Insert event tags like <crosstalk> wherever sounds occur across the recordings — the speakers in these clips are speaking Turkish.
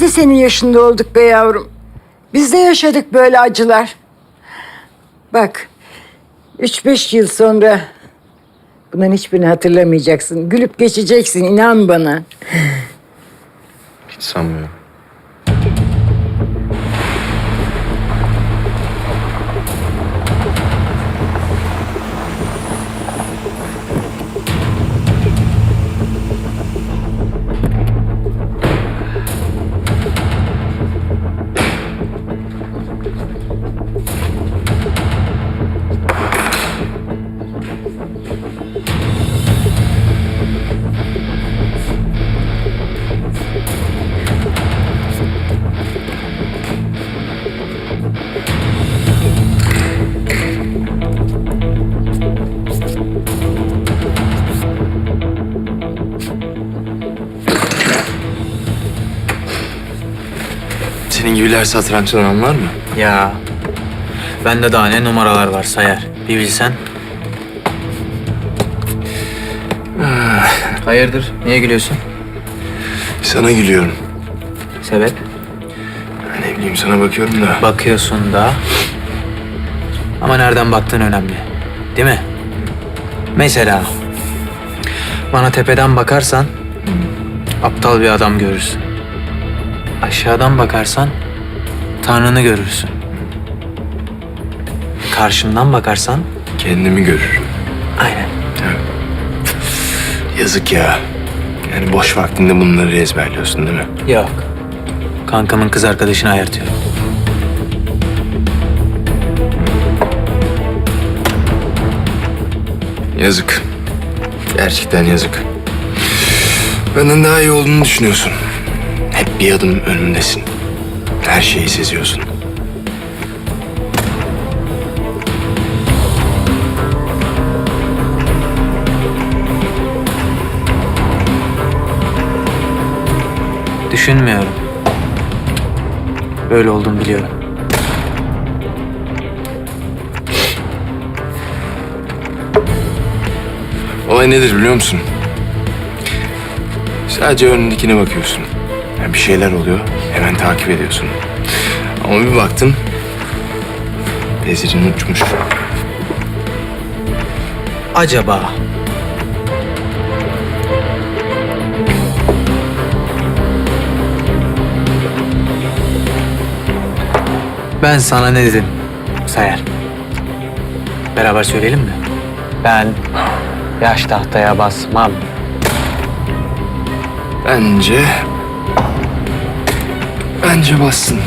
Biz de senin yaşında olduk be yavrum. Biz de yaşadık böyle acılar. Bak, üç beş yıl sonra bunların hiçbirini hatırlamayacaksın. Gülüp geçeceksin, inan bana. Hiç sanmıyorum. Gibiler satrançtan anlar mı? Ya bende daha ne numaralar var sayar. Bir bilsen. Hayırdır? Niye gülüyorsun? Sana gülüyorum. Sebep? Ne bileyim sana bakıyorum da. Bakıyorsun da. Ama nereden baktığın önemli. Değil mi? Mesela bana tepeden bakarsan aptal bir adam görürsün. Aşağıdan bakarsan Tanrı'nı görürsün. Karşımdan bakarsan Kendimi görürüm. aynen. Yazık ya. Yani boş vaktinde bunları ezberliyorsun değil mi? Yok. Kankamın kız arkadaşını ayartıyorum. Yazık. Gerçekten yazık. Benden daha iyi olduğunu düşünüyorsun. Hep bir adım önündesin. Her şeyi seziyorsun. Düşünmüyorum. Böyle olduğunu biliyorum. Olay nedir biliyor musun? Sadece önündekine bakıyorsun. Yani bir şeyler oluyor, hemen takip ediyorsun. Ama bir baktım, vezirin uçmuş. Acaba Ben sana ne dedim Sayar? Beraber söyleyelim mi? Ben yaş tahtaya basmam. Bence... Bence bassın.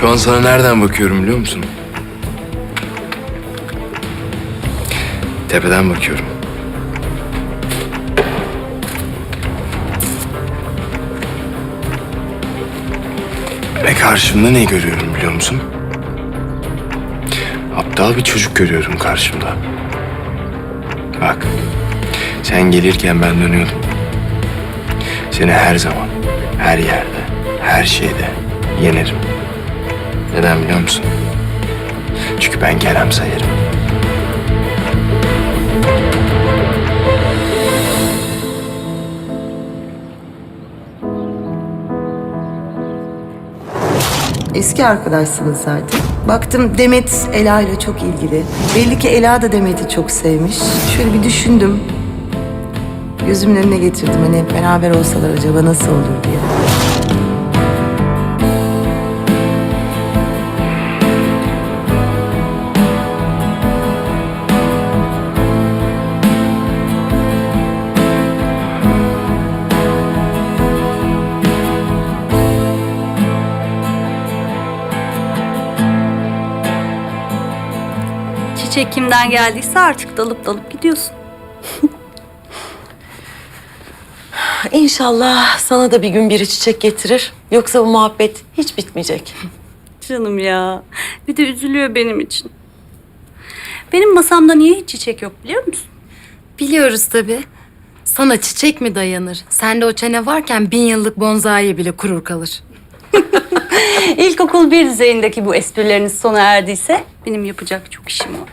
Şu an sana nereden bakıyorum biliyor musun? Tepeden bakıyorum. Ve karşımda ne görüyorum biliyor musun? Aptal bir çocuk görüyorum karşımda. Bak, sen gelirken ben dönüyordum. Seni her zaman, her yerde, her şeyde yenerim. Neden biliyor musun? Çünkü ben Kerem sayarım. Eski arkadaşsınız zaten. Baktım Demet Ela ile çok ilgili. Belli ki Ela da Demet'i çok sevmiş. Şöyle bir düşündüm. Gözümün önüne getirdim. Hani beraber olsalar acaba nasıl olur diye. Çiçek kimden geldiyse artık dalıp dalıp gidiyorsun. <laughs> İnşallah sana da bir gün biri çiçek getirir. Yoksa bu muhabbet hiç bitmeyecek. <laughs> Canım ya. Bir de üzülüyor benim için. Benim masamda niye hiç çiçek yok biliyor musun? Biliyoruz tabii. Sana çiçek mi dayanır? Sende o çene varken bin yıllık bonzai bile kurur kalır. <laughs> İlkokul bir düzeyindeki bu esprileriniz sona erdiyse benim yapacak çok işim var.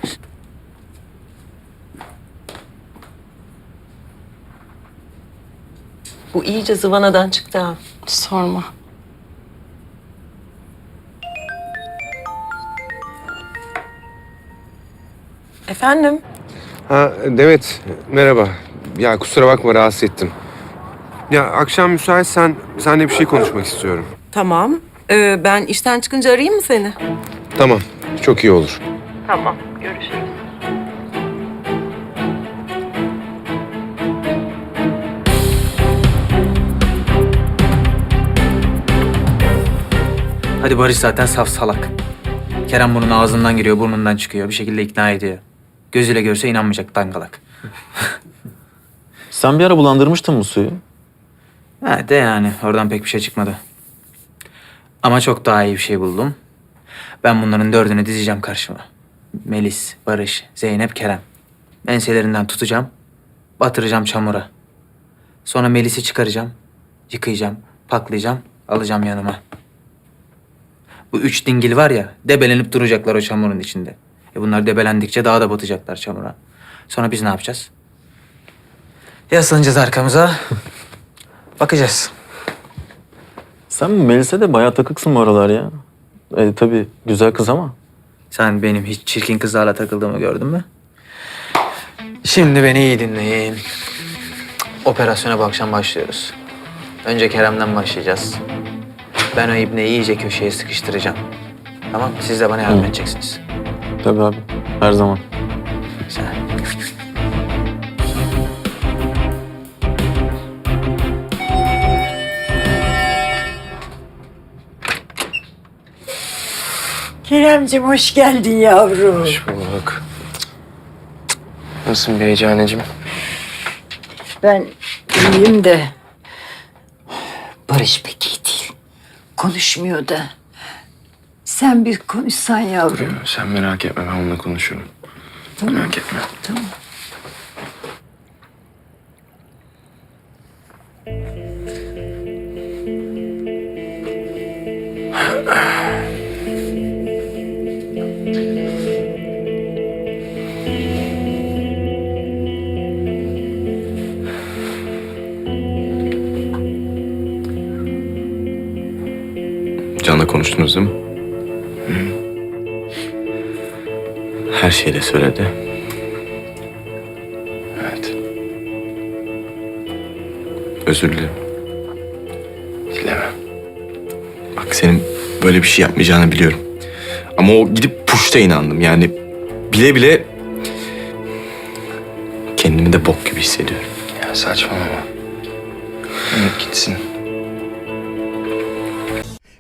Bu iyice zıvanadan çıktı ha. Sorma. Efendim? Ha Demet merhaba. Ya kusura bakma rahatsız ettim. Ya akşam müsaitsen seninle bir şey konuşmak istiyorum. Tamam. Ee, ben işten çıkınca arayayım mı seni? Tamam çok iyi olur. Tamam. Görüşürüz. Hadi Barış zaten saf salak. Kerem bunun ağzından giriyor, burnundan çıkıyor. Bir şekilde ikna ediyor. Gözüyle görse inanmayacak dangalak. Sen bir ara bulandırmıştın bu suyu. Ha de yani oradan pek bir şey çıkmadı. Ama çok daha iyi bir şey buldum. Ben bunların dördünü dizeceğim karşıma. Melis, Barış, Zeynep, Kerem. Enselerinden tutacağım, batıracağım çamura. Sonra Melis'i çıkaracağım, yıkayacağım, paklayacağım, alacağım yanıma. Bu üç dingil var ya, debelenip duracaklar o çamurun içinde. E bunlar debelendikçe daha da batacaklar çamura. Sonra biz ne yapacağız? Yaslanacağız arkamıza, bakacağız. Sen Melis'e de bayağı takıksın bu aralar ya. E tabii güzel kız ama. Sen benim hiç çirkin kızlarla takıldığımı gördün mü? Şimdi beni iyi dinleyin. Operasyona bu akşam başlıyoruz. Önce Kerem'den başlayacağız. Ben o ibneyi iyice köşeye sıkıştıracağım. Tamam Siz de bana yardım Hı. edeceksiniz. Tabii abi. Her zaman. Güzel. Keremcim hoş geldin yavrum. Hoş bulduk. Nasılsın beycanecim? Ben iyiyim de Barış pek iyi değil. Konuşmuyor da. Sen bir konuşsan yavrum. Sen merak etme ben onunla konuşurum. Merak etme. Tamam. Can'la konuştunuz değil mi? Her şeyi de söyledi. Evet. Özür dilerim. Dilemem. Bak senin böyle bir şey yapmayacağını biliyorum. Ama o gidip puşta inandım. Yani bile bile kendimi de bok gibi hissediyorum. Ya saçmalama. Unut gitsin.